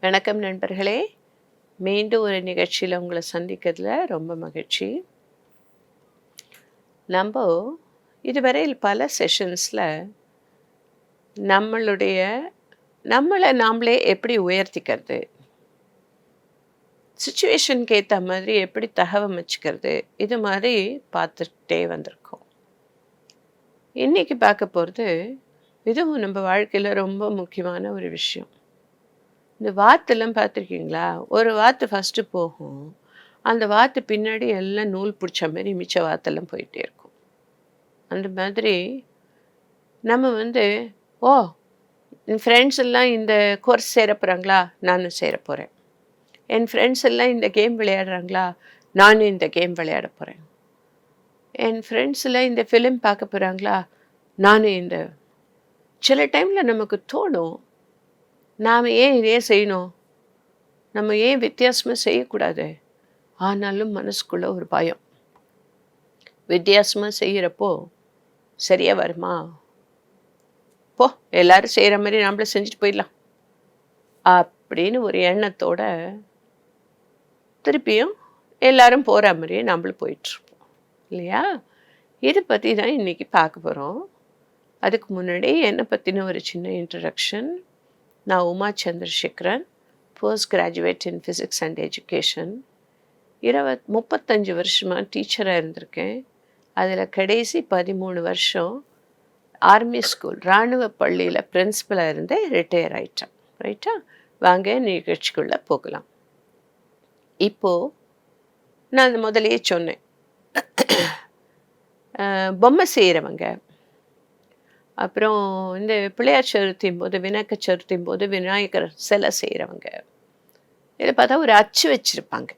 வணக்கம் நண்பர்களே. மீண்டும் ஒரு நிகழ்ச்சியில் உங்களை சந்திக்கிறதுல ரொம்ப மகிழ்ச்சி. நம்ம இதுவரையில் பல செஷன்ஸில் நம்மளுடைய நம்மளை நாமளே எப்படி உயர்த்திக்கிறது? சுச்சுவேஷனுக்கு ஏற்ற மாதிரி எப்படி தகவமைச்சுக்கிறது இது மாதிரி பார்த்துட்டே வந்திருக்கோம். இன்னைக்கு பார்க்க போகிறது இதுவும் நம்ம வாழ்க்கையில் ரொம்ப முக்கியமான ஒரு விஷயம். இந்த வாத்தெல்லாம் பார்த்துருக்கீங்களா? ஒரு வாத்து ஃபஸ்ட்டு போகும். அந்த வாத்து பின்னாடி எல்லாம் நூல் பிடிச்ச மாதிரி மிச்ச வாத்தெல்லாம் போயிட்டே இருக்கும். அந்த மாதிரி நம்ம வந்து ஓ என் ஃப்ரெண்ட்ஸ் எல்லாம் இந்த கோர்ஸ் சேர போகிறாங்களா நானும் சேர போகிறேன் என் ஃப்ரெண்ட்ஸ் எல்லாம் இந்த கேம் விளையாடுறாங்களா? நானும் இந்த கேம் விளையாட போகிறேன் என் ஃப்ரெண்ட்ஸ் எல்லாம் இந்த ஃபிலிம் பார்க்க போகிறாங்களா நானும் இந்த சில டைமில் நமக்கு தோணும் நாம் ஏன் இதே செய்யணும்? நம்ம ஏன் வித்தியாசமாக செய்யக்கூடாது? ஆனாலும் மனசுக்குள்ளே ஒரு பயம். வித்தியாசமாக செய்கிறப்போ சரியாக வருமா? போ எல்லாரும் செய்கிற மாதிரி நம்மளும் செஞ்சுட்டு போயிடலாம். அப்படின்னு ஒரு எண்ணத்தோட திருப்பியும் எல்லாரும் போகிற மாதிரியே நம்மளும் போயிட்டுருப்போம். இல்லையா? இதை பற்றி தான் இன்றைக்கி பார்க்க போகிறோம் அதுக்கு முன்னாடி என்னை பற்றின ஒரு சின்ன இன்ட்ரடக்ஷன் நான் Uma Chandrasekaran post graduate in physics and education இருபத் முப்பத்தஞ்சு வருஷமாக டீச்சராக இருந்திருக்கேன். அதில் கடைசி பதிமூணு வருஷம் ஆர்மி ஸ்கூல் இராணுவ பள்ளியில் பிரின்ஸிபலாக இருந்தே ரிட்டையர் ஆயிட்டேன். ரைட்டா வாங்க நிகழ்ச்சிக்குள்ளே போகலாம். இப்போது நான் முதலையே சொன்னேன். பொம்மை செய்கிறவங்க அப்புறம் இந்த பிள்ளையார் சதுர்த்தியும் போது விநாயகர் சதுர்த்தியும் போது விநாயகர் சிலை செய்கிறவங்க இதை பார்த்தா ஒரு அச்சு வச்சுருப்பாங்க.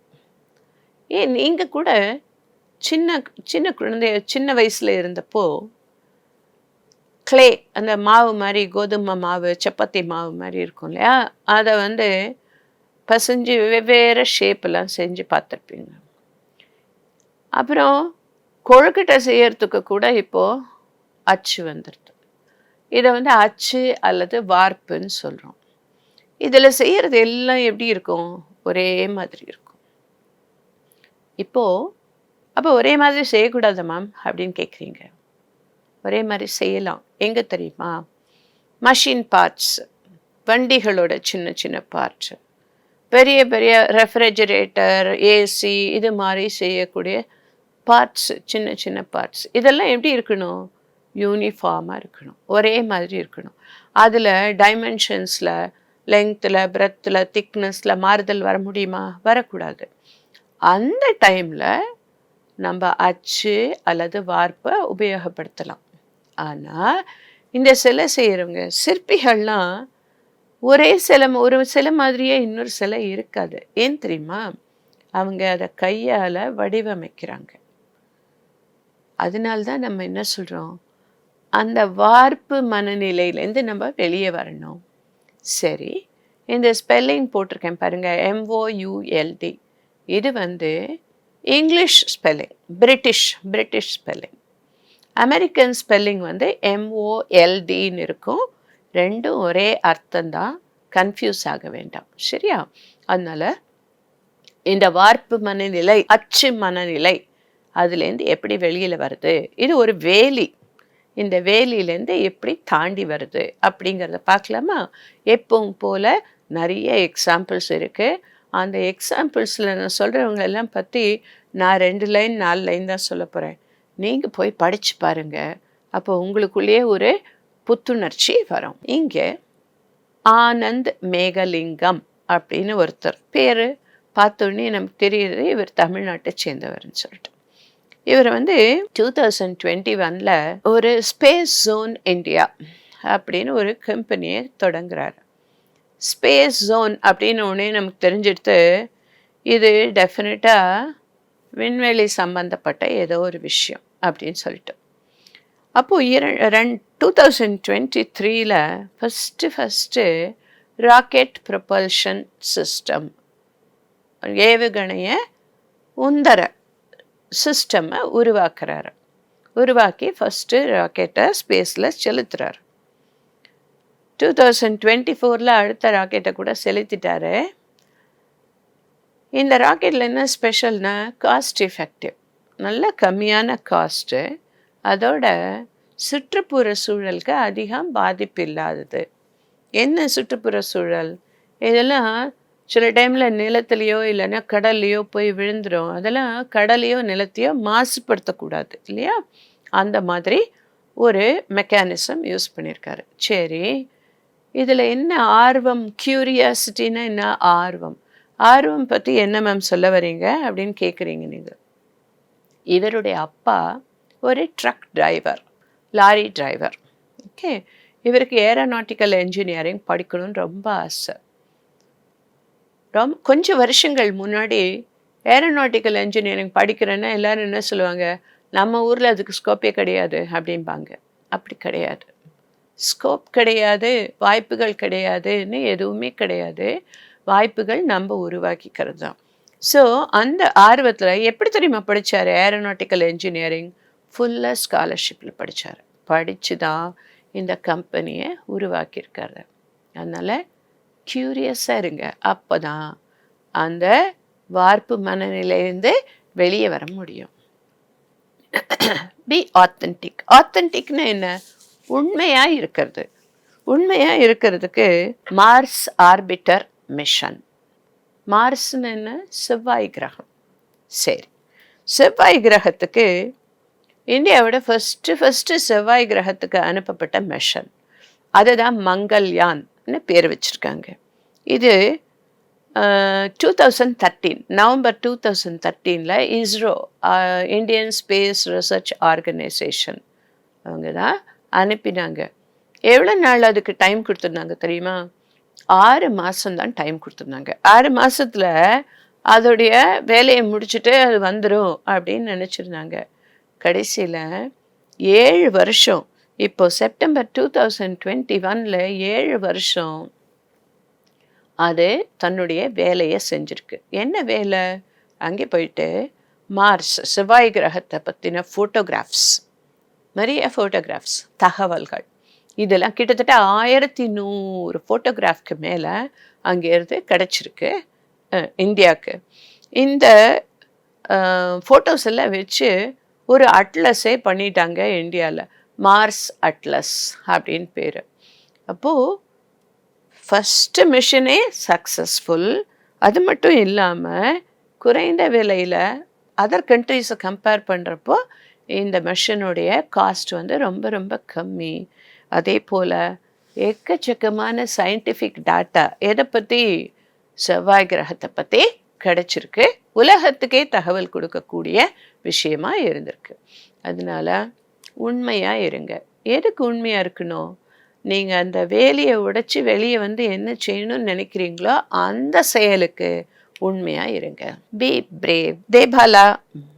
ஏன் நீங்கள் கூட சின்ன சின்ன குழந்தைய சின்ன வயசில் இருந்தப்போ க்ளே அந்த மாவு மாதிரி கோதுமை மாவு சப்பாத்தி மாவு மாதிரி இருக்கும் இல்லையா? அதை வந்து பசைஞ்சு வெவ்வேறு ஷேப்பெல்லாம் செஞ்சு பார்த்துருப்பீங்க. அப்புறம் கொழுக்கட்டை செய்யறதுக்கு கூட இப்போது அச்சு வந்துடுது இதை வந்து அச்சு அல்லது வார்ப்புன்னு சொல்கிறோம் இதில் செய்கிறது எல்லாம் எப்படி இருக்கும்? ஒரே மாதிரி இருக்கும். இப்போது அப்போ ஒரே மாதிரி செய்யக்கூடாது மேம் அப்படின்னு கேட்குறீங்க ஒரே மாதிரி செய்யலாம். எங்கே தெரியுமா? மஷின் பார்ட்ஸ் வண்டிகளோட சின்ன சின்ன பார்ட்ஸ் பெரிய பெரிய ரெஃப்ரிஜரேட்டர் ஏசி இது மாதிரி செய்யக்கூடிய பார்ட்ஸ் சின்ன சின்ன பார்ட்ஸ் இதெல்லாம் எப்படி இருக்கணும்? யூனிஃபார்மாக இருக்கணும். ஒரே மாதிரி இருக்கணும். அதில் டைமென்ஷன்ஸில் லெங்த்தில் பிரெத்தில் திக்னஸில் மாறுதல் வர முடியுமா? வரக்கூடாது. அந்த டைமில் நம்ம அச்சு அல்லது வார்ப்பை உபயோகப்படுத்தலாம். ஆனால் இந்த சிலை செய்கிறவங்க சிற்பிகள்லாம் ஒரே சிலை ஒரு சிலை மாதிரியே இன்னொரு சிலை இருக்காது. ஏன் தெரியுமா? அவங்க அதை கையால் வடிவமைக்கிறாங்க. அதனால தான் நம்ம என்ன சொல்கிறோம் அந்த வார்ப்பு மனநிலையிலேருந்து நம்ம வெளியே வரணும். சரி இந்த ஸ்பெல்லிங் போட்டிருக்கேன் பாருங்கள் M O U L D இது வந்து English spelling British British spelling American spelling வந்து எம்ஓஎல்டின்னு இருக்கும். ரெண்டும் ஒரே அர்த்தம்தான் கன்ஃபியூஸ் ஆக வேண்டாம். சரியா? அதனால் இந்த வார்ப்பு மனநிலை அச்சு மனநிலை அதுலேருந்து எப்படி வெளியில் வருது? இது ஒரு வேலி. இந்த வேலியிலேருந்து எப்படி தாண்டி வருது அப்படிங்கிறத பார்க்கலாமா? எப்பவும் போல் நிறைய எக்ஸாம்பிள்ஸ் இருக்குது அந்த எக்ஸாம்பிள்ஸில் நான் சொல்கிறவங்க எல்லாம் பற்றி நான் ரெண்டு லைன் நாலு லைன் தான் சொல்ல போகிறேன் நீங்கள் போய் படித்து பாருங்கள் அப்போ உங்களுக்குள்ளேயே ஒரு புத்துணர்ச்சி வரும். இங்கே ஆனந்த் மேகலிங்கம் அப்படின்னு ஒருத்தர். பேர் பார்த்தோன்னே நமக்கு தெரியுது இவர் தமிழ்நாட்டை சேர்ந்தவர்னு சொல்லிட்டு. இவர் வந்து டூ தௌசண்ட் டுவெண்ட்டி ஒனில் ஒரு ஸ்பேஸ் ஜோன் இந்தியா அப்படின்னு ஒரு கம்பெனியை தொடங்குறாரு. ஸ்பேஸ் ஜோன் அப்படின்னு ஒன்றே நமக்கு தெரிஞ்சிடுத்து இது டெஃபினட்டாக விண்வெளி சம்பந்தப்பட்ட ஏதோ ஒரு விஷயம் அப்படின்னு சொல்லிட்டு. அப்போது இர ரெண் டூ தௌசண்ட் டுவெண்ட்டி த்ரீல first first rocket propulsion system ஏவுகணைய உந்தர சிஸ்டமை உருவாக்குறாரு. உருவாக்கி ஃபஸ்ட்டு ராக்கெட்டை ஸ்பேஸில் செலுத்துறாரு. டூ தௌசண்ட் டுவெண்ட்டி ஃபோரில் அடுத்த ராக்கெட்டை கூட செலுத்திட்டாரு. இந்த ராக்கெட்டில் என்ன ஸ்பெஷல்னா காஸ்ட் எஃபெக்டிவ் நல்ல கம்மியான காஸ்ட்டு அதோட சுற்றுப்புற சூழலுக்கு அதிகம் பாதிப்பு இல்லாதது. என்ன சுற்றுப்புற சூழல்? இதெல்லாம் சில டைமில் நிலத்துலேயோ இல்லைன்னா கடல்லையோ போய் விழுந்துடும் அதெல்லாம் கடலையோ நிலத்தையோ மாசுபடுத்தக்கூடாது இல்லையா? அந்த மாதிரி ஒரு மெக்கானிசம் யூஸ் பண்ணியிருக்காரு சரி இதில் என்ன ஆர்வம்? க்யூரியாசிட்டின்னா என்ன ஆர்வம்? ஆர்வம் பற்றி என்ன மேம் சொல்ல வரீங்க அப்படின்னு கேட்குறீங்க நீங்கள் இவருடைய அப்பா ஒரு truck driver lorry driver okay இவருக்கு ஏரோநாட்டிக்கல் என்ஜினியரிங் படிக்கணும்னு ரொம்ப ஆசை. ரொம்ப கொஞ்சம் வருஷங்கள் முன்னாடி ஏரோநாட்டிக்கல் இன்ஜினியரிங் படிக்கிறேன்னா எல்லோரும் என்ன சொல்லுவாங்க? நம்ம ஊரில் அதுக்கு ஸ்கோப்பே கிடையாது அப்படிம்பாங்க. அப்படி கிடையாது. ஸ்கோப் கிடையாது வாய்ப்புகள் கிடையாதுன்னு எதுவுமே கிடையாது. வாய்ப்புகள் நம்ம உருவாக்கிக்கிறது தான் ஸோ அந்த ஆர்வத்தில் எப்படி தெரியுமா படித்தார் ஏரோநாட்டிக்கல் இன்ஜினியரிங் ஃபுல்லாக ஸ்காலர்ஷிப்பில் படித்தார் படித்து தான் இந்த கம்பெனியை உருவாக்கியிருக்காரு. அதனால் க்யூரியஸாக இருங்க. அப்போ தான் அந்த வார்ப்பு மனநிலையிலேருந்து வெளியே வர முடியும். பி ஆத்தன்டிக் ஆத்தன்டிக்னு என்ன? உண்மையாக இருக்கிறது. உண்மையாக இருக்கிறதுக்கு மார்ஸ் ஆர்பிட்டர் மிஷன் மார்ஸ்னு என்ன? செவ்வாய் கிரகம். சரி. செவ்வாய் கிரகத்துக்கு இந்தியாவோட ஃபஸ்ட்டு ஃபஸ்ட்டு செவ்வாய் கிரகத்துக்கு அனுப்பப்பட்ட மிஷன் அதுதான் மங்கள்யான். மங்கள்யான்னு பேர் வச்சுருக்காங்க? இது two thousand thirteen November two thousand தேர்ட்டீனில் ISRO Indian space research organisation அவங்க தான் அனுப்பினாங்க. எவ்வளோ நாள் அதுக்கு டைம் கொடுத்துருந்தாங்க தெரியுமா? ஆறு மாதம்தான் டைம் கொடுத்துருந்தாங்க. ஆறு மாதத்தில் அதோடைய வேலையை முடிச்சுட்டு அது வந்துடும் அப்படின்னு நினச்சிருந்தாங்க. கடைசியில் ஏழு வருஷம் இப்போ செப்டம்பர் டூ தௌசண்ட் டுவெண்ட்டி ஒனில் ஏழு வருஷம் அது தன்னுடைய வேலையை செஞ்சுருக்கு. என்ன வேலை? அங்கே போயிட்டு மார்ஸ் செவ்வாய் கிரகத்தை பற்றின ஃபோட்டோகிராஃப்ஸ் நிறைய ஃபோட்டோகிராஃப்ஸ் தகவல்கள். இதெல்லாம் கிட்டத்தட்ட ஆயிரத்தி நூறு ஃபோட்டோகிராஃப்க்கு மேலே அங்கேருந்து கிடச்சிருக்கு இந்தியாவுக்கு. இந்த ஃபோட்டோஸ் எல்லாம் வச்சு ஒரு அட்லஸே பண்ணிட்டாங்க இந்தியாவில் மார்ஸ் அட்லஸ் அப்படின்னு பேர். அப்போது ஃபஸ்ட்டு மிஷனே சக்ஸஸ்ஃபுல் அது மட்டும் இல்லாமல் குறைந்த விலையில் அதர் கண்ட்ரிஸை கம்பேர் பண்ணுறப்போ இந்த மிஷினுடைய காஸ்ட் வந்து ரொம்ப ரொம்ப கம்மி. அதே போல் எக்கச்சக்கமான சயின்டிஃபிக் டாட்டா எதை பற்றி செவ்வாய் கிரகத்தை பற்றி கிடச்சிருக்கு. உலகத்துக்கே தகவல் கொடுக்கக்கூடிய விஷயமாக இருந்திருக்கு. அதனால உண்மையாக இருங்க. எதுக்கு உண்மையாக இருக்கணும்? நீங்கள் அந்த வேலையை உடைச்சி வெளியே வந்து என்ன செய்யணும்னு நினைக்கிறீங்களோ அந்த செயலுக்கு உண்மையா இருங்க. Be brave Debala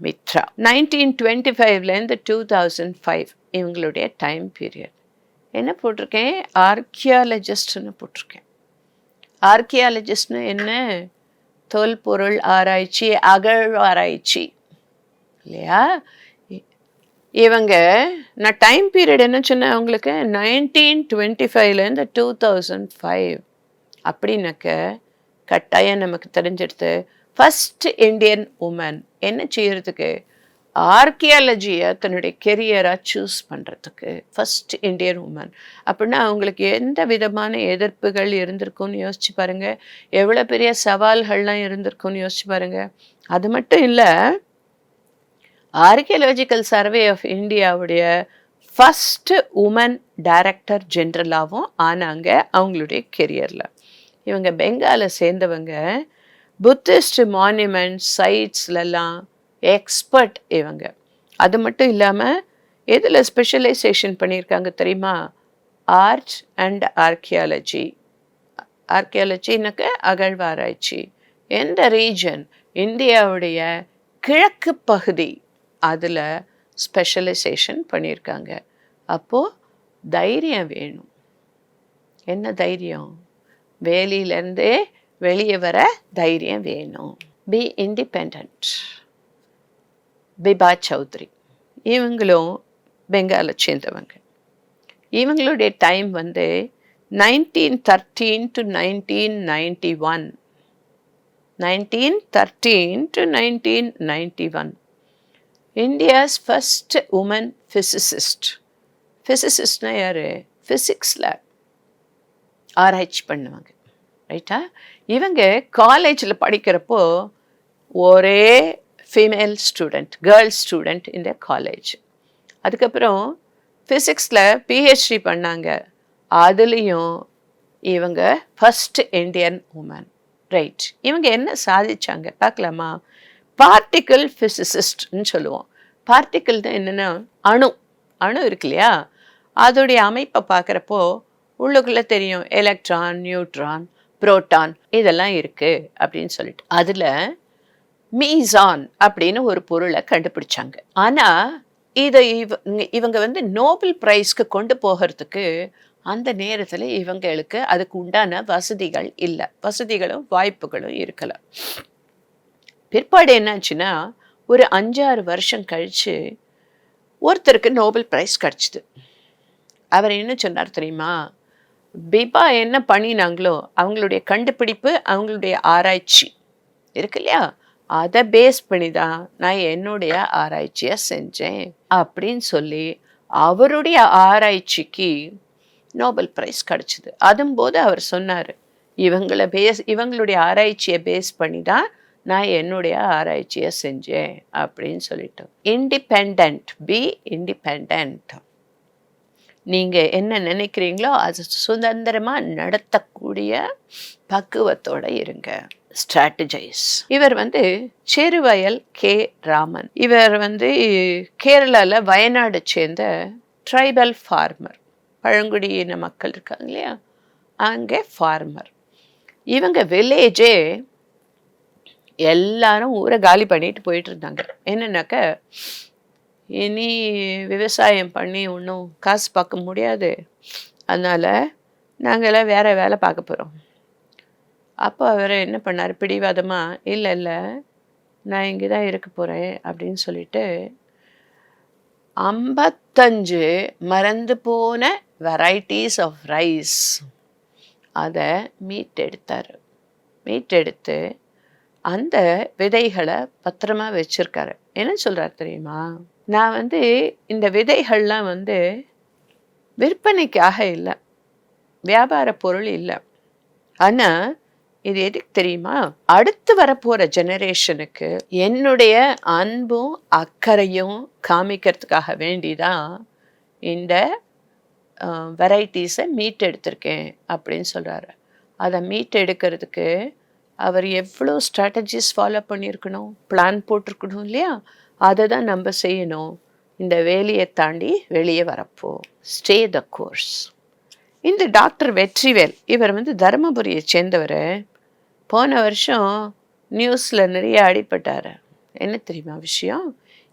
Mitra. Nineteen twenty ஃபைவ்லேருந்து டூ தௌசண்ட் ஃபைவ் இவங்களுடைய டைம் பீரியட் என்ன போட்டிருக்கேன்? ஆர்கியாலஜிஸ்ட்னு போட்டிருக்கேன். ஆர்கியாலஜிஸ்ட்னு என்ன? தொல்பொருள் ஆராய்ச்சி அகழ்வாராய்ச்சி இல்லையா? இவங்க நான் டைம் பீரியட் என்ன சொன்னேன் அவங்களுக்கு நைன்டீன் டுவெண்ட்டி ஃபைவ்லேருந்து டூ தௌசண்ட் ஃபைவ் அப்படின்னாக்க கட்டாயம் நமக்கு தெரிஞ்சிடுது ஃபஸ்ட் இண்டியன் உமன் என்ன செய்கிறதுக்கு ஆர்கியாலஜியை தன்னுடைய கெரியராக சூஸ் பண்ணுறதுக்கு ஃபஸ்ட் இந்தியன் உமன் அப்படின்னா அவங்களுக்கு எந்த விதமான எதிர்ப்புகள் இருந்திருக்கும்னு யோசிச்சு பாருங்கள் எவ்வளோ பெரிய சவால்கள்லாம் இருந்திருக்கும்னு யோசிச்சு பாருங்கள் அது மட்டும் இல்லை ஆர்கியலாஜிக்கல் சர்வே ஆஃப் இந்தியாவுடைய ஃபஸ்ட்டு உமன் டைரக்டர் ஜென்ரலாகவும் ஆனாங்க அவங்களுடைய கெரியரில் இவங்க பெங்காலை சேர்ந்தவங்க புத்திஸ்ட் மானுமெண்ட் சைட்ஸ்லலாம் எக்ஸ்பர்ட் இவங்க. அது மட்டும் இல்லாமல் எதில் ஸ்பெஷலைசேஷன் பண்ணியிருக்காங்க தெரியுமா? ஆர்ட் அண்ட் ஆர்கியாலஜி ஆர்கியாலஜினாக்க அகழ்வாராய்ச்சி. எந்த ரீஜன் இந்தியாவுடைய கிழக்கு பகுதி. அதில் ஸ்பெஷலைசேஷன் பண்ணியிருக்காங்க அப்போது தைரியம் வேணும். என்ன தைரியம்? வேலையிலேருந்தே வெளியே வர தைரியம் வேணும். பி இண்டிபெண்ட் பிபா சௌத்ரி இவங்களும் பெங்காலை சேர்ந்தவங்க. இவங்களுடைய டைம் வந்து nineteen thirteen to nineteen ninety one nineteen thirteen to nineteen ninety one India's first woman physicist ஃபிசிசிஸ்ட்னா யார்? ஃபிசிக்ஸில் ஆராய்ச்சி பண்ணுவாங்க. ரைட்டா இவங்க காலேஜில் படிக்கிறப்போ ஒரே ஃபீமேல் ஸ்டூடெண்ட் கேர்ள்ஸ் ஸ்டூடெண்ட் இந்த காலேஜ் அதுக்கப்புறம் ஃபிசிக்ஸில் பிஹெச்டி பண்ணாங்க. அதுலேயும் இவங்க ஃபஸ்ட் இந்தியன் உமன் ரைட் இவங்க என்ன சாதிச்சாங்க? பார்க்கலாமா? பார்ட்டிக்கல் ஃபிசிசிஸ்ட்னு சொல்லுவோம். பார்ட்டிக்கல் தான் என்னென்னா அணு. அணு இருக்கு இல்லையா? அதோடைய அமைப்பை பார்க்குறப்போ உள்ளுக்குள்ளே தெரியும் எலக்ட்ரான் நியூட்ரான் புரோட்டான் இதெல்லாம் இருக்குது அப்படின்னு சொல்லிட்டு. அதில் மீசான் அப்படின்னு ஒரு பொருளை கண்டுபிடிச்சாங்க. ஆனால் இதை இவங்க இவங்க வந்து நோபல் ப்ரைஸ்க்கு கொண்டு போகிறதுக்கு அந்த நேரத்தில் இவங்களுக்கு அதுக்கு உண்டான வசதிகள் இல்லை. வசதிகளும் வாய்ப்புகளும் இருக்கலை பிற்பாடு என்னாச்சுன்னா ஒரு அஞ்சாறு வருஷம் கழித்து ஒருத்தருக்கு நோபல் ப்ரைஸ் கிடச்சிது. அவர் என்ன சொன்னார் தெரியுமா? பிபா என்ன பண்ணினாங்களோ அவங்களுடைய கண்டுபிடிப்பு அவங்களுடைய ஆராய்ச்சி. இருக்கு இல்லையா? அதை பேஸ் பண்ணி தான் நான் என்னுடைய ஆராய்ச்சியை செஞ்சேன் அப்படின்னு சொல்லி அவருடைய ஆராய்ச்சிக்கு நோபல் ப்ரைஸ் கிடச்சிது. அதும்போது அவர் சொன்னார் இவங்களை பேஸ் இவங்களுடைய ஆராய்ச்சியை பேஸ் பண்ணி தான் நான் என்னுடைய ஆராய்ச்சியை செஞ்சேன் அப்படின்னு சொல்லிட்டோம். இண்டிபெண்ட் பி இண்டிபெண்ட் நீங்கள் என்ன நினைக்கிறீங்களோ அது சுதந்திரமாக நடத்தக்கூடிய பக்குவத்தோடு இருங்க. ஸ்ட்ராட்டஜைஸ் இவர் வந்து சிறுவயல் கே. ராமன். இவர் வந்து கேரளாவில் வயநாடு சேர்ந்த ட்ரைபல் ஃபார்மர் பழங்குடியின மக்கள் இருக்காங்க இல்லையா? அங்கே ஃபார்மர் இவங்க வில்லேஜே எல்லாரும் ஊரை காலி பண்ணிட்டு போயிட்டு இருந்தாங்க என்னன்னாக்க இனி விவசாயம் பண்ணி ஒன்றும் காசு பார்க்க முடியாது. அதனால் நாங்கள்லாம் வேறு வேலை பார்க்க போகிறோம் அப்போ அவர் என்ன பண்ணார்? பிடிவாதமாக இல்லை இல்லை நான் இங்கே தான் இருக்க போகிறேன் அப்படின்னு சொல்லிட்டு ஐம்பத்தஞ்சு மறந்து போன வெரைட்டிஸ் ஆஃப் ரைஸ் அதை மீட்டெடுத்தார். மீட்டெடுத்து அந்த விதைகளை பத்திரமா வச்சுருக்காரு. என்ன சொல்றார் தெரியுமா? நான் வந்து இந்த விதைகள்லாம் வந்து விற்பனைக்காக இல்லை. வியாபார பொருள் இல்லை. ஆனால் இது எதுக்கு தெரியுமா? அடுத்து வரப்போகிற ஜெனரேஷனுக்கு என்னுடைய அன்பும் அக்கறையும் காமிக்கிறதுக்காக வேண்டிதான் இந்த வெரைட்டிஸை மீட் எடுத்திருக்கேன் அப்படின்னு சொல்கிறாரு அதை மீட் எடுக்கிறதுக்கு அவர் எவ்வளோ ஸ்ட்ராட்டஜிஸ் ஃபாலோ பண்ணியிருக்கணும் பிளான் போட்டிருக்கணும் இல்லையா? அதை தான் நம்ம செய்யணும். இந்த வேலையை தாண்டி வெளியே வரப்போ ஸ்டே த கோர்ஸ் இந்த டாக்டர் வெற்றிவேல் இவர் வந்து தருமபுரியை சேர்ந்தவர். போன வருஷம் நியூஸில் நிறைய அடிப்பட்டார் என்ன தெரியுமா விஷயம்?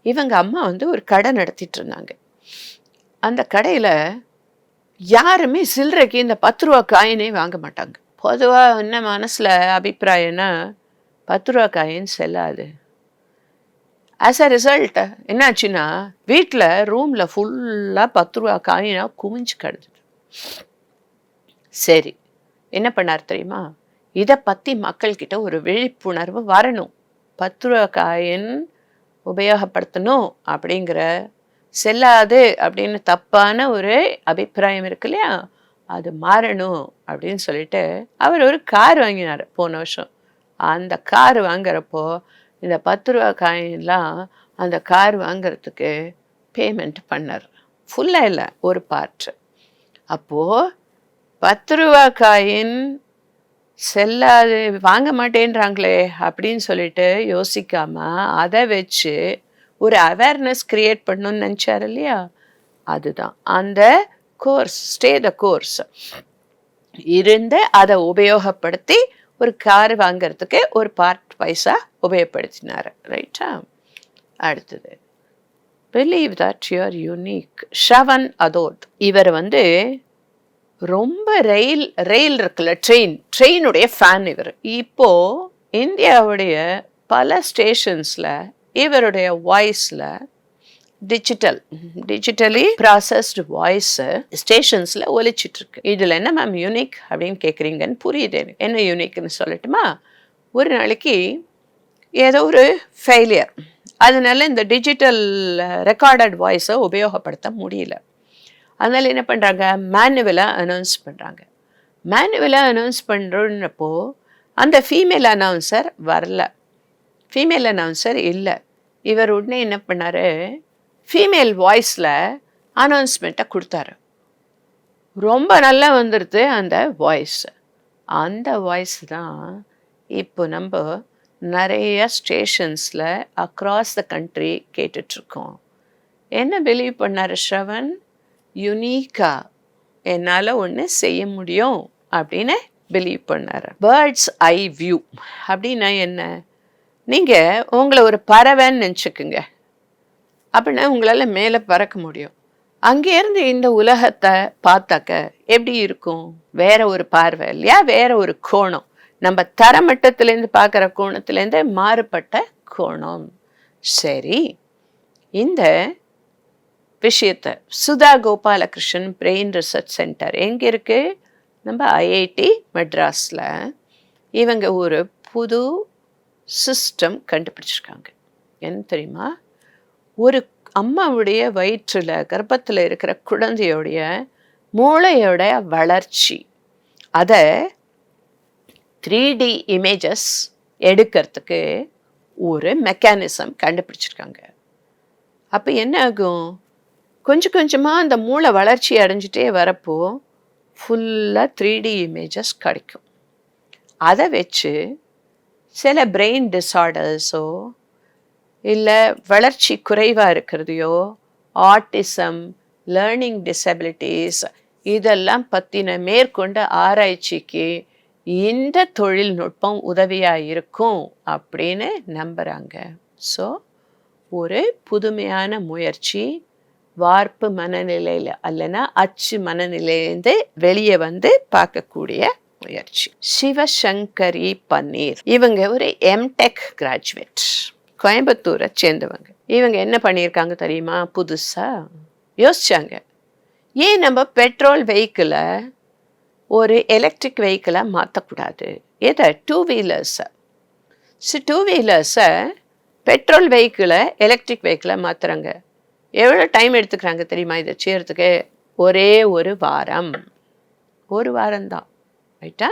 இவங்க அம்மா வந்து ஒரு கடை நடத்திட்டு இருந்தாங்க. அந்த கடையில் யாருமே சில்லறைக்கு இந்த பத்து ரூபா காயினே வாங்க மாட்டாங்க. பொதுவாக என்ன மனசில் அபிப்பிராயம்னா பத்து ரூபா காயின் செல்லாது. ஆஸ் அ ரிசல்ட் என்னாச்சுன்னா வீட்டில் ரூமில் ஃபுல்லாக பத்து ரூபா காயினாக குமிஞ்சு கிடந்தது. சரி என்ன பண்ணார் தெரியுமா? இதை பற்றி மக்கள்கிட்ட ஒரு விழிப்புணர்வு வரணும். பத்து ரூபா காயின் உபயோகப்படுத்தணும் அப்படிங்கிற செல்லாது அப்படின்னு தப்பான ஒரு அபிப்பிராயம் இருக்கு இல்லையா? அது மாறணும் அப்படின்னு சொல்லிட்டு அவர் ஒரு கார் வாங்கினார் போன வருஷம். அந்த கார் வாங்குறப்போ இந்த பத்து ரூபா காயின்லாம் அந்த கார் வாங்குறதுக்கு பேமெண்ட் பண்ணார். ஃபுல்லாக இல்லை ஒரு பார்ட் அப்போது பத்து ரூபா காயின் செல்லாது வாங்க மாட்டேன்றாங்களே அப்படின்னு சொல்லிட்டு யோசிக்காமல் அதை வச்சு ஒரு அவேர்னஸ் க்ரியேட் பண்ணணும்னு நினச்சார் இல்லையா? அதுதான். அந்த கோர்ஸ் ஸ்டே த கோர்ஸ் இருந்து அதை உபயோகப்படுத்தி ஒரு கார் வாங்கிறதுக்கு ஒரு பார்ட் பைசா உபயோகப்படுத்தினார். ரைட்டா அடுத்தது. Believe that you are unique ஷவன் அதோட் இவர் வந்து ரொம்ப ரயில் ரயில் இருக்குல்ல ட்ரெயின் ட்ரெயினுடைய ஃபேன் இவர். இப்போ இந்தியாவுடைய பல ஸ்டேஷன்ஸில் இவருடைய வாய்ஸில் டிஜிட்டல் டிஜிட்டலி ப்ராசஸ்டு வாய்ஸ் ஸ்டேஷன்ஸில் ஒலிச்சிட்டு இருக்கு இதில் என்ன மேம் யூனிக் அப்படின்னு கேட்குறீங்கன்னு புரியுது. எனக்கு என்ன யூனிக்னு சொல்லட்டுமா? ஒரு நாளைக்கு ஏதோ ஒரு ஃபெயிலியர் அதனால இந்த டிஜிட்டல் ரெக்கார்டட் வாய்ஸை உபயோகப்படுத்த முடியல. அதனால் என்ன பண்ணுறாங்க மேனுவலாக அனௌன்ஸ் பண்ணுறாங்க மேனுவலாக அனௌன்ஸ் பண்ணுறப்போ அந்த ஃபீமேல் அனௌன்சர் வரல. ஃபீமேல் அனௌன்சர் இல்லை. இவர் உடனே என்ன பண்ணார்? ஃபீமேல் வாய்ஸில் அனௌன்ஸ்மெண்ட்டை கொடுத்தாரு. ரொம்ப நல்லா வந்துடுது அந்த வாய்ஸ் அந்த வாய்ஸ் தான் இப்போ நம்ம நிறைய ஸ்டேஷன்ஸில் அக்ராஸ் த கண்ட்ரி கேட்டுட்ருக்கோம் என்ன பிலீவ் பண்ணார் ஸ்ரவன் யுனீக்காக என்னால் ஒன்று செய்ய முடியும் அப்படின்னு பிலீவ் பண்ணார். பேர்ட்ஸ் ஐ வியூ அப்படின்னா என்ன? நீங்கள் உங்களை ஒரு பறவைன்னு நினச்சிக்குங்க. அப்படின்னா உங்களால் மேலே பறக்க முடியும். அங்கேருந்து இந்த உலகத்தை பார்த்தாக்க எப்படி இருக்கும்? வேற ஒரு பார்வை இல்லையா? வேற ஒரு கோணம். நம்ம தரமட்டத்திலேருந்து பார்க்குற கோணத்துலேருந்து மாறுபட்ட கோணம். சரி. இந்த விஷயத்தை Sudha Gopalakrishnan brain research centre எங்கே இருக்குது நம்ம ஐஐடி மெட்ராஸில். இவங்க ஒரு புது சிஸ்டம் கண்டுபிடிச்சிருக்காங்க. என்ன தெரியுமா? ஒரு அம்மாவுடைய வயிற்றில் கர்ப்பத்தில் இருக்கிற குழந்தையோடைய மூளையோட வளர்ச்சி. அதை த்ரீ டி இமேஜஸ் எடுக்கிறதுக்கு ஒரு மெக்கானிசம் கண்டுபிடிச்சிருக்காங்க. அப்போ என்ன ஆகும்? கொஞ்சம் கொஞ்சமாக அந்த மூளை வளர்ச்சி அடைஞ்சிட்டே வரப்போ ஃபுல்லாக த்ரீ டி இமேஜஸ் கிடைக்கும். அதை வச்சு சில பிரெயின் டிஸார்டர்ஸோ இல்லை வளர்ச்சி குறைவாக இருக்கிறதையோ ஆட்டிசம் லேர்னிங் டிசபிலிட்டிஸ் இதெல்லாம் பற்றின மேற்கொண்ட ஆராய்ச்சிக்கு இந்த தொழில்நுட்பம் உதவியாக இருக்கும் அப்படின்னு நம்புகிறாங்க ஸோ ஒரு புதுமையான முயற்சி வார்ப்பு மனநிலையில் அல்லனா அச்சு மனநிலையிலேருந்து வெளியே வந்து பார்க்கக்கூடிய முயற்சி. சிவசங்கரி பன்னீர். இவங்க ஒரு எம்டெக் கிராஜுவேட் கோயம்புத்தூரை சேர்ந்தவங்க. இவங்க என்ன பண்ணியிருக்காங்க தெரியுமா? புதுசாக யோசிச்சாங்க. ஏன் நம்ம பெட்ரோல் வெஹிக்கிளை ஒரு எலக்ட்ரிக் வெஹிக்கிளாக மாற்றக்கூடாது எதை? டூ வீலர்ஸை ஸோ டூ வீலர்ஸை பெட்ரோல் வெஹிக்கிளை எலக்ட்ரிக் வெஹிக்கிளை மாற்றுறாங்க எவ்வளோ டைம் எடுத்துக்கிறாங்க தெரியுமா? இதை செய்கிறதுக்கு ஒரே ஒரு வாரம். ஒரு வாரம்தான். ரைட்டா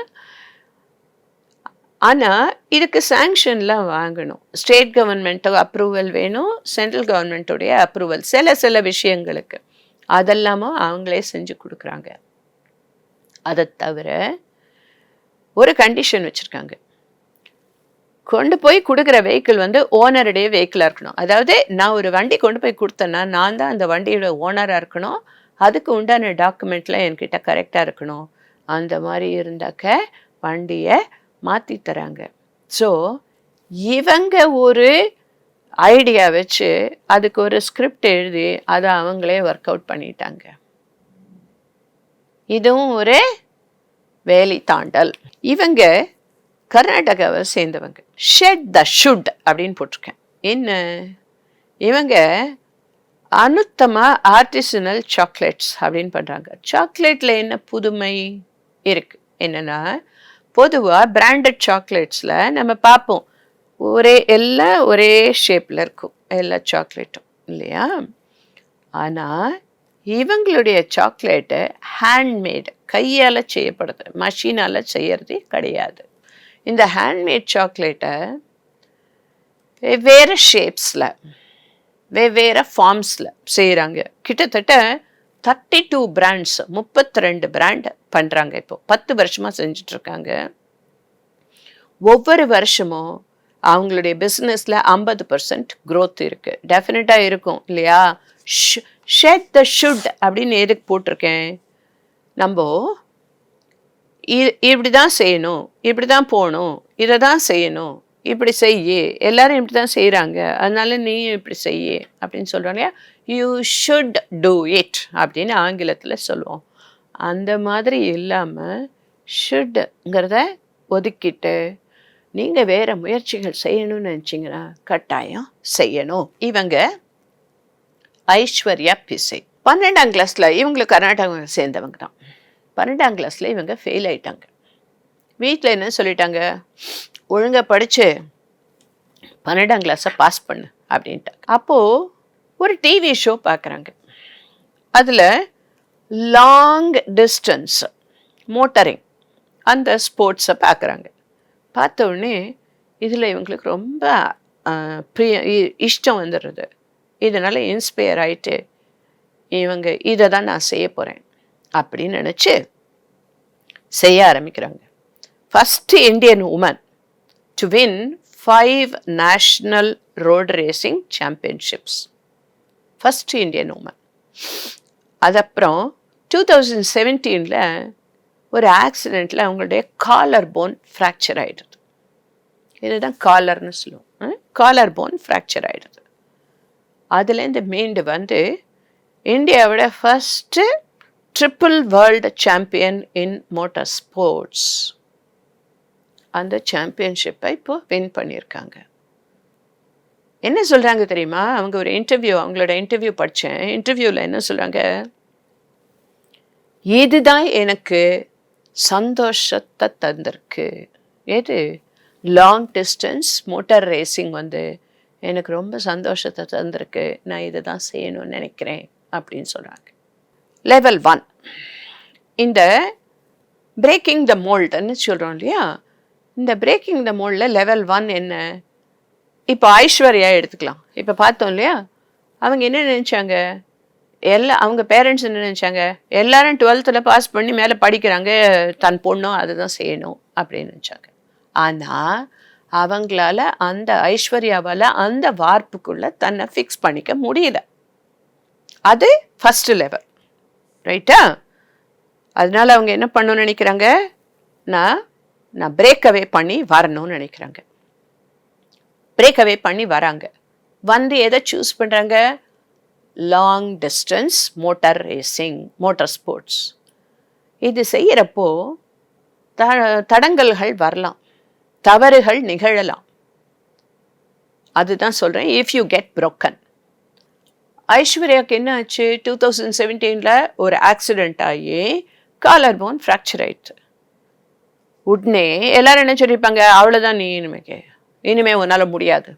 ஆனால் இதுக்கு சாங்ஷன்லாம் வாங்கணும். ஸ்டேட் கவர்மெண்ட்டோ அப்ரூவல் வேணும் சென்ட்ரல் கவர்மெண்ட்டோடைய அப்ரூவல் சில சில விஷயங்களுக்கு. அதெல்லாமும் அவங்களே செஞ்சு கொடுக்குறாங்க. அதை தவிர ஒரு கண்டிஷன் வச்சுருக்காங்க. கொண்டு போய் கொடுக்குற வெஹிக்கிள் வந்து ஓனருடைய வெஹிக்கிளாக இருக்கணும். அதாவது நான் ஒரு வண்டி கொண்டு போய் கொடுத்தேன்னா நான் தான் அந்த வண்டியோட ஓனராக இருக்கணும். அதுக்கு உண்டான டாக்குமெண்ட்லாம் என்கிட்ட கரெக்டாக இருக்கணும். அந்த மாதிரி இருந்தாக்க வண்டியை மாற்றி தராங்க. ஸோ இவங்க ஒரு ஐடியா வச்சு அதுக்கு ஒரு ஸ்கிரிப்ட் எழுதி அதை அவங்களே ஒர்க் அவுட் பண்ணிட்டாங்க. இதுவும் ஒரு வேலி தாண்டல். இவங்க கர்நாடகாவை சேர்ந்தவங்க. ஷெட் த ஷுட் அப்படின்னு போட்டிருக்கேன். என்ன? இவங்க அனுத்தமா ஆர்டிசனல் சாக்லேட்ஸ் அப்படின்னு பண்ணுறாங்க சாக்லேட்டில் என்ன புதுமை இருக்கு? என்னன்னா பொதுவாக பிராண்டட் சாக்லேட்ஸில் நம்ம பார்ப்போம். ஒரே எல்லாம் ஒரே ஷேப்பில் இருக்கும். எல்லா சாக்லேட்டும் இல்லையா? ஆனால் இவங்களுடைய சாக்லேட்டு ஹேண்ட்மேடு கையால் செய்யப்படுது. மஷினால் செய்யறது கிடையாது. இந்த ஹேண்ட்மேட் சாக்லேட்டை வெவ்வேறு ஷேப்ஸில் வெவ்வேறு ஃபார்ம்ஸில் செய்கிறாங்க கிட்டத்தட்ட தேர்ட்டி டூ பிராண்ட்ஸ் முப்பத்தி ரெண்டு பிராண்ட் பண்ணுறாங்க இப்போ. பத்து வருஷமாக செஞ்சிட்ருக்காங்க. ஒவ்வொரு வருஷமும் அவங்களுடைய பிஸ்னஸில் ஐம்பது பர்சன்ட் க்ரோத் இருக்குது டெஃபினட்டாக இருக்கும் இல்லையா? ஷெட் த ஷுட் அப்படின்னு எதுக்கு போட்டிருக்கேன்? நம்ம இப்படி தான் செய்யணும் இப்படி தான் போகணும் இதை தான் செய்யணும் இப்படி செய்ய. எல்லாரும் இப்படி தான் செய்கிறாங்க அதனால நீயும் இப்படி செய்ய அப்படின்னு சொல்கிறாங்க யூ ஷுட் டூ இட் அப்படின்னு ஆங்கிலத்தில் சொல்லுவோம். அந்த மாதிரி இல்லாமல் ஷுட்டுங்கிறத ஒதுக்கிட்டு நீங்கள் வேறு முயற்சிகள் செய்யணும்னு நினச்சிங்கன்னா கட்டாயம் செய்யணும். இவங்க ஐஸ்வர்யா பிசை. பன்னெண்டாம் கிளாஸில் இவங்களுக்கு கர்நாடகா சேர்ந்தவங்க தான். பன்னெண்டாம் கிளாஸில் இவங்க ஃபெயில் ஆயிட்டாங்க. வீட்டில் என்ன சொல்லிட்டாங்க? ஒழுங்காக படித்து பன்னெண்டாம் கிளாஸை பாஸ் பண்ணு அப்படின்ட்டாங்க. அப்போது ஒரு டிவி ஷோ பார்க்குறாங்க. அதில் லாங் டிஸ்டன்ஸ் மோட்டரிங் அந்த ஸ்போர்ட்ஸை பார்க்குறாங்க. பார்த்த உடனே இதில் இவங்களுக்கு ரொம்ப பிரிய இ- இஷ்டம் வந்துடுறது இதனால் இன்ஸ்பயர் ஆயிட்டு இவங்க இதை தான் நான் செய்ய போகிறேன் அப்படின்னு நினச்சி செய்ய ஆரம்பிக்கிறாங்க. First Indian woman to win five national road racing championships first Indian woman அதப்புறம் two thousand செவன்டீனில் ஒரு ஆக்சிடெண்ட்டில் அவங்களுடைய காலர் போன் ஃப்ராக்சர் ஆகிடுது இதுதான் காலர்னு சொல்லுவோம். காலர் போன் ஃப்ராக்சர் ஆகிடுது அதுலேருந்து மீண்டு வந்து இந்தியாவோட first triple world champion in motor sports அந்த சாம்பியன்ஷிப்பை இப்போ வின் பண்ணியிருக்காங்க. என்ன சொல்கிறாங்க தெரியுமா? அவங்க ஒரு இன்டர்வியூ அவங்களோட இன்டர்வியூ படித்தேன் இன்டர்வியூவில் என்ன சொல்கிறாங்க இதுதான் எனக்கு சந்தோஷத்தை தந்திருக்கு? எது? லாங் டிஸ்டன்ஸ் மோட்டார் ரேசிங் வந்து எனக்கு ரொம்ப சந்தோஷத்தை தந்திருக்கு. நான் இதை தான் செய்யணும்னு நினைக்கிறேன் அப்படின்னு சொல்கிறாங்க லெவல் ஒன் இந்த பிரேக்கிங் த மோல்டுன்னு சொல்கிறோம் இல்லையா? இந்த பிரேக்கிங் த மோல்டில் லெவல் ஒன் என்ன? இப்போ ஐஸ்வர்யா எடுத்துக்கலாம். இப்போ பார்த்தோம் இல்லையா? அவங்க என்ன நினச்சாங்க? எல்லா அவங்க பேரண்ட்ஸ் என்ன நினச்சாங்க? எல்லாரும் டுவெல்த்தில் பாஸ் பண்ணி மேலே படிக்கிறாங்க. தன் பொண்ணும் அதை தான் செய்யணும் அப்படின்னு நினச்சாங்க. ஆனால் அவங்களால அந்த ஐஸ்வர்யாவால் அந்த வார்ப்புக்குள்ளே தன்னை ஃபிக்ஸ் பண்ணிக்க முடியல. அது ஃபஸ்ட்டு லெவல் ரைட்டா அதனால அவங்க என்ன பண்ணணும்னு நினைக்கிறாங்க? நான் நான் பிரேக்கவே பண்ணி வரணும்னு நினைக்கிறாங்க. பிரேக்கவே பண்ணி வராங்க. வந்து எதை சூஸ் பண்ணுறாங்க long distance motor racing motor sports இது செய்கிறப்போ த தடங்கல்கள் வரலாம். தவறுகள் நிகழலாம். அதுதான் சொல்கிறேன் இஃப் யூ கெட் ப்ரோக்கன் ஐஸ்வர்யாவுக்கு என்ன ஆச்சு? டூ தௌசண்ட் செவன்டீனில் ஒரு ஆக்சிடெண்ட் ஆகி காலர் போன் ஃப்ராக்சர் ஆயிடுச்சு உடனே எல்லாரும் என்ன சொல்லியிருப்பாங்க? அவ்வளோதான் நீ இனிமேக்கு. இனிமே உன்னால் முடியாது.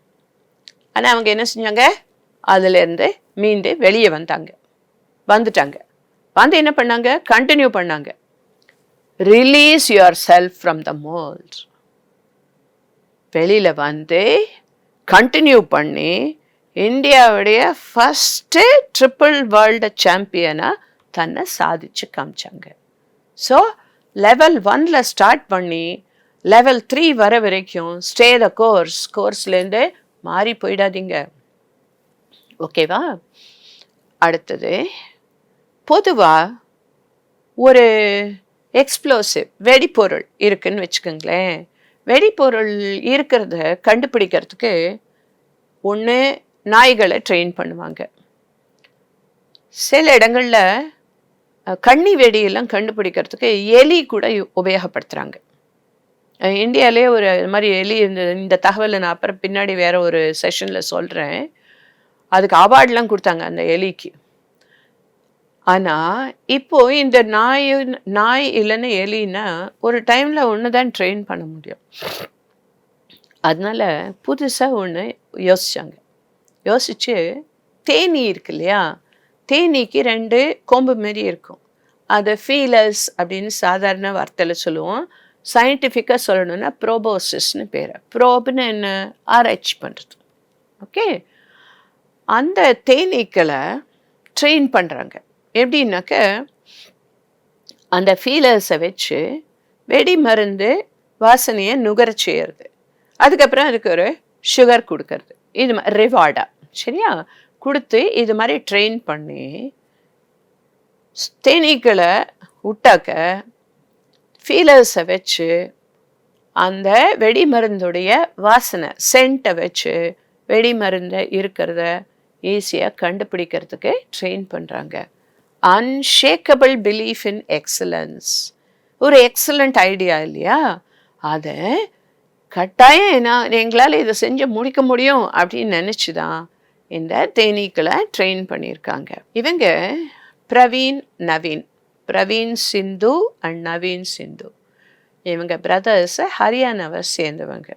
ஆனால் அவங்க என்ன செஞ்சாங்க? அதுலேருந்து மீண்டு வெளியே வந்தாங்க. வந்துட்டாங்க. வந்து என்ன பண்ணாங்க? கண்டினியூ பண்ணாங்க. Release yourself from the mould வெளியில் வந்து கண்டினியூ பண்ணி இந்தியாவுடைய ஃபஸ்ட்டு ட்ரிபிள் வேர்ல்டு சாம்பியனாக தன்னை சாதிச்சு காமிச்சாங்க. ஸோ லெவல் ஒன்ல ஸ்டார்ட் பண்ணி லெவல் த்ரீ வர வரைக்கும் ஸ்டே த கோர்ஸ் கோர்ஸ்லேருந்து மாறி போயிடாதீங்க. ஓகேவா அடுத்தது பொதுவாக ஒரு எக்ஸ்ப்ளோசிவ் வெடிப்பொருள் இருக்குன்னு வச்சுக்கோங்களேன். வெடிப்பொருள் இருக்கிறத கண்டுபிடிக்கிறதுக்கு ஒன்று நாய்களை ட்ரெயின் பண்ணுவாங்க. சில இடங்களில் கண்ணி வெடியெல்லாம் கண்டுபிடிக்கிறதுக்கு எலி கூட உபயோகப்படுத்துகிறாங்க இந்தியாவிலே ஒரு இது மாதிரி எலி இந்த இந்த தகவலை நான் அப்புறம் பின்னாடி வேற ஒரு செஷனில் சொல்கிறேன் அதுக்கு அவார்ட்லாம் கொடுத்தாங்க அந்த எலிக்கு. ஆனால் இப்போ இந்த நாய் நாய் இல்லைன்னா எலின்னா ஒரு டைமில் ஒன்று தான் ட்ரெயின் பண்ண முடியும். அதனால புதுசாக ஒன்று யோசிச்சாங்க. யோசிச்சு தேனீ இருக்கு இல்லையா? தேனீக்கு ரெண்டு கொம்பு மாரி இருக்கும். அதை ஃபீலர்ஸ் அப்படின்னு சாதாரண வார்த்தையில் சொல்லுவோம். சயின்டிஃபிக்காக சொல்லணும்னா ப்ரோபோசிஸ்னு பேர். ப்ரோப்னு என்ன? ஆராய்ச்சி பண்ணுறது ஓகே அந்த தேனீக்களை ட்ரெயின் பண்ணுறாங்க எப்படின்னாக்க அந்த ஃபீலர்ஸை வச்சு வெடி மருந்து வாசனையை நுகர செய்யறது. அதுக்கப்புறம் அதுக்கு ஒரு சுகர் கொடுக்கறது. இது மாதிரி ரிவார்டா சரியா? கொடுத்து இது மாதிரி ட்ரெயின் பண்ணி தேனீக்களை விட்டாக்க ஃபீலர்ஸை வச்சு அந்த வெடி மருந்துடைய வாசனை சென்ட்டை வச்சு வெடி மருந்து இருக்கிறத ஈஸியாக கண்டுபிடிக்கிறதுக்கு ட்ரெயின் பண்ணுறாங்க அன்ஷேக்கபிள் பிலீஃப் இன் எக்ஸலன்ஸ் ஒரு எக்ஸலண்ட் ஐடியா இல்லையா? அதை கட்டாயம் என்ன எங்களால் இதை செஞ்சு முடிக்க முடியும் அப்படின்னு நினச்சி தான் இந்த தேனீக்களை ட்ரெயின் பண்ணியிருக்காங்க. இவங்க பிரவீன் நவீன். பிரவீன் சிந்து அண்ட் நவீன் சிந்து. இவங்க பிரதர்ஸை ஹரியானாவை சேர்ந்தவங்க.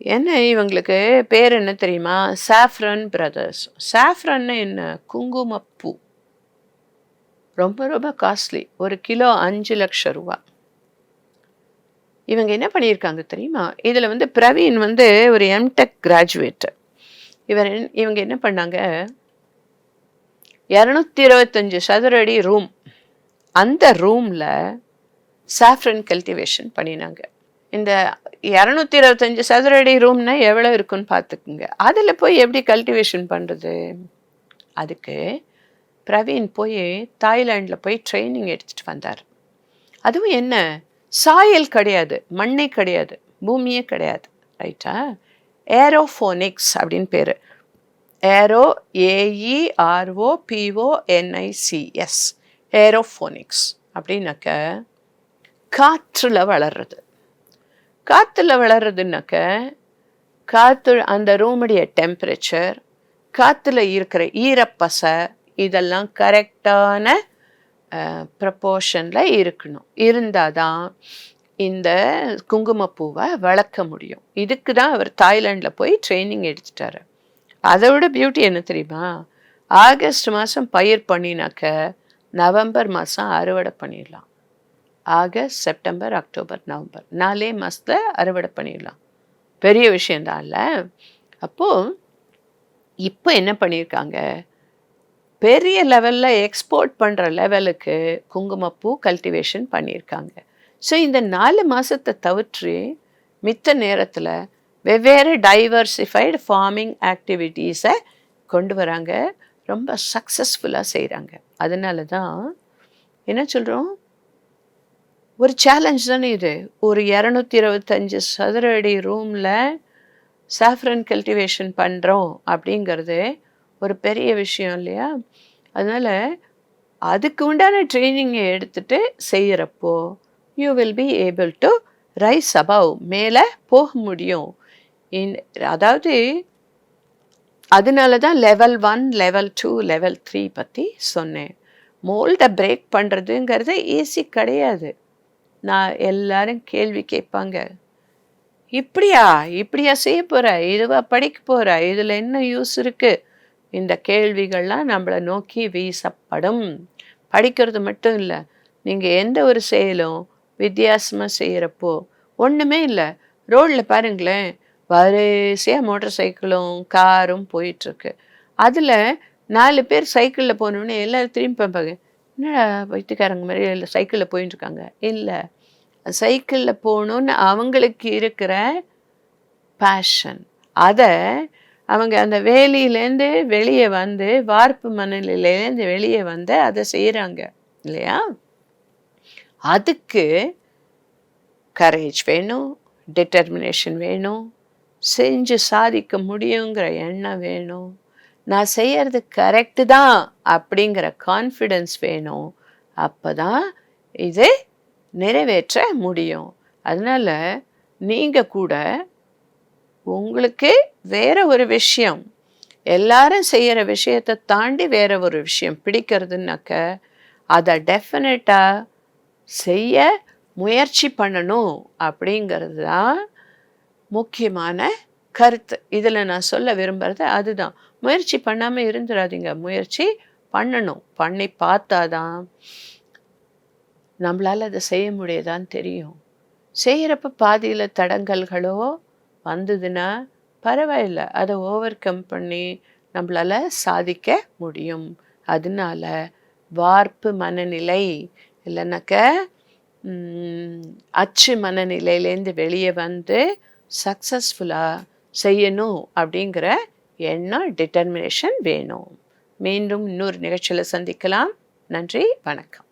என்ன இவங்களுக்கு பேர் என்ன தெரியுமா? சாஃப்ரன் பிரதர்ஸ் சாஃப்ரன் என்ன? குங்குமப்பூ. ரொம்ப ரொம்ப காஸ்ட்லி ஒரு கிலோ அஞ்சு லட்சம் ரூபா. இவங்க என்ன பண்ணியிருக்காங்க தெரியுமா? இதில் வந்து பிரவீன் வந்து ஒரு எம்டெக் கிராஜுவேட்டு இவர் இவங்க என்ன பண்ணாங்க? இரநூத்தி இருபத்தஞ்சு சதுர அடி ரூம் அந்த ரூமில் சாஃப்ரன் கல்டிவேஷன் பண்ணினாங்க. இந்த இரநூத்தி இருபத்தஞ்சு சதுர அடி ரூம்னா எவ்வளோ இருக்குன்னு பார்த்துக்குங்க. அதில் போய் எப்படி கல்டிவேஷன் பண்ணுறது அதுக்கு பிரவீன் போய் தாய்லாண்டில் போய் ட்ரைனிங் எடுத்துகிட்டு வந்தார். அதுவும் என்ன? சாயல் கிடையாது மண்ணே கிடையாது பூமியே கிடையாது ரைட்டா ஏரோஃபோனிக்ஸ் அப்படின்னு பேர். Aero A E R O P O N I C S aeroponics அப்படின்னாக்க காற்றில் வளர்றது. காற்றுல வளர்றதுனாக்க காற்று அந்த ரூமுடைய டெம்பரேச்சர் காற்றுல இருக்கிற ஈரப்பசை இதெல்லாம் கரெக்டான ப்ரப்போர்ஷனில் இருக்கணும். இருந்தால் தான் இந்த குங்குமப்பூவை வளர்க்க முடியும். இதுக்கு தான் அவர் தாய்லாண்டில் போய் ட்ரைனிங் எடுத்துட்டாரு. அதை விட பியூட்டி என்ன தெரியுமா? ஆகஸ்ட் மாதம் பயிர் பண்ணினாக்க நவம்பர் மாதம் அறுவடை பண்ணிடலாம். August September October November. நாலே மாதத்தில் அறுவடை பண்ணிடலாம். பெரிய விஷயந்தான் இல்லை. அப்போது இப்போ என்ன பண்ணியிருக்காங்க பெரிய லெவலில் எக்ஸ்போர்ட் பண்ணுற லெவலுக்கு குங்குமப்பூ கல்டிவேஷன் பண்ணியிருக்காங்க ஸோ இந்த நாலு மாதத்தை தவிர்த்து மித்த நேரத்தில் வெவ்வேறு டைவர்சிஃபைடு ஃபார்மிங் ஆக்டிவிட்டீஸை கொண்டு வராங்க. ரொம்ப சக்ஸஸ்ஃபுல்லாக செய்கிறாங்க அதனால தான் என்ன சொல்கிறோம் ஒரு சேலஞ்ச் தானே இது. ஒரு இரநூத்தி இருபத்தஞ்சு சதுர அடி ரூமில் சாஃப்ரன் கல்டிவேஷன் பண்ணுறோம் அப்படிங்கிறது ஒரு பெரிய விஷயம் இல்லையா? அதனால் அதுக்கு உண்டான ட்ரைனிங்கை எடுத்துகிட்டு செய்கிறப்போ you will be able to rise above மேலே போக முடியும். இன் அதாவது அதனால தான் level one level two level three பற்றி சொன்னேன். மோல்டை பிரேக் பண்ணுறதுங்கிறது ஈஸி கிடையாது. நான் எல்லாரும் கேள்வி கேட்பாங்க. இப்படியா? இப்படியா செய்ய போகிற இதுவாக படிக்க போகிற இதில் என்ன யூஸ் இருக்குது இந்த கேள்விகள்லாம் நம்மளை நோக்கி வீசப்படும். படிக்கிறது மட்டும் இல்லை நீங்கள் எந்த ஒரு செயலும் வித்தியாசமாக செய்கிறப்போ ஒன்றுமே இல்லை. ரோடில் பாருங்களேன். வரிசையாக மோட்டர் சைக்கிளும் காரும் போயிட்டுருக்கு. அதில் நாலு பேர் சைக்கிளில் போனோடனே எல்லோரும் திரும்பி பார்ப்பாங்க. என்னடா வைத்தியக்காரங்க மாதிரி இல்லை சைக்கிளில் போயிட்டுருக்காங்க இல்லை சைக்கிளில் போகணுன்னு அவங்களுக்கு இருக்கிற பேஷன் அதை அவங்க அந்த வேலியிலேருந்து வெளியே வந்து வார்ப்பு மணலிலேருந்து வெளியே வந்து அதை செய்கிறாங்க இல்லையா? அதுக்கு கரேஜ் வேணும் டிட்டர்மினேஷன் வேணும் செஞ்சு சாதிக்க முடியுங்கிற எண்ணம் வேணும். நான் செய்கிறது கரெக்டு தான் அப்படிங்கிற கான்ஃபிடென்ஸ் வேணும். அப்போ தான் இது நிறைவேற்ற முடியும். அதனால் நீங்கள் கூட உங்களுக்கு வேற ஒரு விஷயம் எல்லாரும் செய்கிற விஷயத்தை தாண்டி வேற ஒரு விஷயம் பிடிக்கிறதுனாக்க அதை டெஃபினட்டாக செய்ய முயற்சி பண்ணணும் அப்படிங்கிறது தான் முக்கியமான கருத்து. இதில் நான் சொல்ல விரும்புகிறது அதுதான். முயற்சி பண்ணாமல் இருந்துடாதீங்க முயற்சி பண்ணணும். பண்ணி பார்த்தாதான் நம்மளால் அதை செய்ய முடியுதான்னு தெரியும். செய்கிறப்ப பாதியில் தடங்கல்களோ வந்ததுன்னா பரவாயில்ல. அதை ஓவர் கம் பண்ணி நம்மளால் சாதிக்க முடியும். அதனால வார்ப்பு மனநிலை இல்லைனாக்க அச்சு மனநிலையிலேருந்து வெளியே வந்து சக்ஸஸ்ஃபுல்லாக செய்யணும் அப்படிங்கிற எண்ணம் டிட்டர்மினேஷன் வேணும். மீண்டும் இன்னொரு நிகழ்ச்சியில் சந்திக்கலாம். நன்றி வணக்கம்.